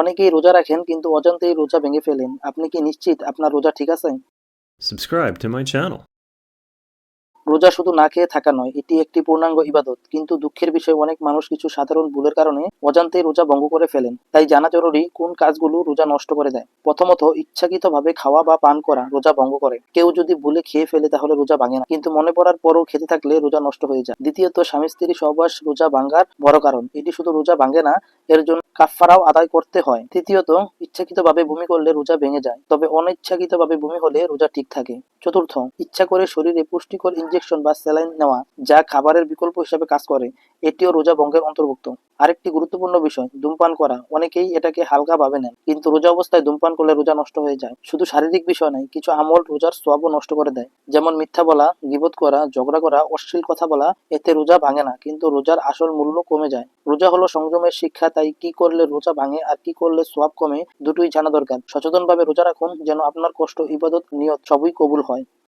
অনেকেই রোজা রাখেন, কিন্তু অজান্তেই রোজা ভেঙে ফেলেন আপনি কি নিশ্চিত আপনার রোজা ঠিক আছে. রোজা শুধু না খেয়ে থাকা নয়, এটি একটি পূর্ণাঙ্গ ইবাদত। কিন্তু দুঃখের বিষয়, অনেক মানুষ কিছু সাধারণ ভুলের কারণে অজান্তে রোজা ভঙ্গ করে ফেলেন। তাই জানা জরুরি কোন কাজগুলো রোজা নষ্ট করে দেয়। প্রথমত, ইচ্ছাকৃতভাবে খাওয়া বা পান করা রোজা ভঙ্গ করে। কেউ যদি ভুলে খেয়ে ফেলে, তাহলে রোজা ভাঙে না। কিন্তু মনে পড়ার পরও খেতে থাকলে রোজা নষ্ট হয়ে যায়। দ্বিতীয়ত, স্বামী স্ত্রী সহবাস রোজা ভাঙ্গার বড় কারণ। এটি শুধু রোজা ভাঙে না, এর জন্য কাফফারাও আদায় করতে হয়। তৃতীয়ত, ইচ্ছাকৃতভাবে ভূমি করলে রোজা ভেঙে যায়। তবে অনিচ্ছাকৃতভাবে ভূমি হলে রোজা ঠিক থাকে। চতুর্থ, ইচ্ছা করে শরীরে পুষ্টিকর ইনজেকশন বা স্যালাইন নেওয়া, যা খাবারের বিকল্প হিসাবে কাজ করে। এটিও রোজা ভঙ্গের অন্তর্ভুক্ত। আরেকটি গুরুত্বপূর্ণ বিষয়, ধূমপান করা। অনেকেই এটাকে হালকা ভাবে নেন, কিন্তু রোজা অবস্থায় ধূমপান করলে রোজা নষ্ট হয়ে যায়। শুধু শারীরিক বিষয় নয়, কিছু আমল রোজার সোয়াবও নষ্ট করে দেয়। যেমন মিথ্যা বলা, গিবত করা, ঝগড়া করা, অশ্লীল কথা বলা, এতে রোজা ভাঙে না, কিন্তু রোজার আসল মূল্য কমে যায়। রোজা হলো সংযমের শিক্ষা, তাই কি করলে রোজা ভাঙে আর কি করলে সোয়াব কমে, দুটোই জানা দরকার। সচেতনভাবে রোজা রাখুন, যেন আপনার কষ্ট, ইবাদত, নিয়ত সবই কবুল হয়।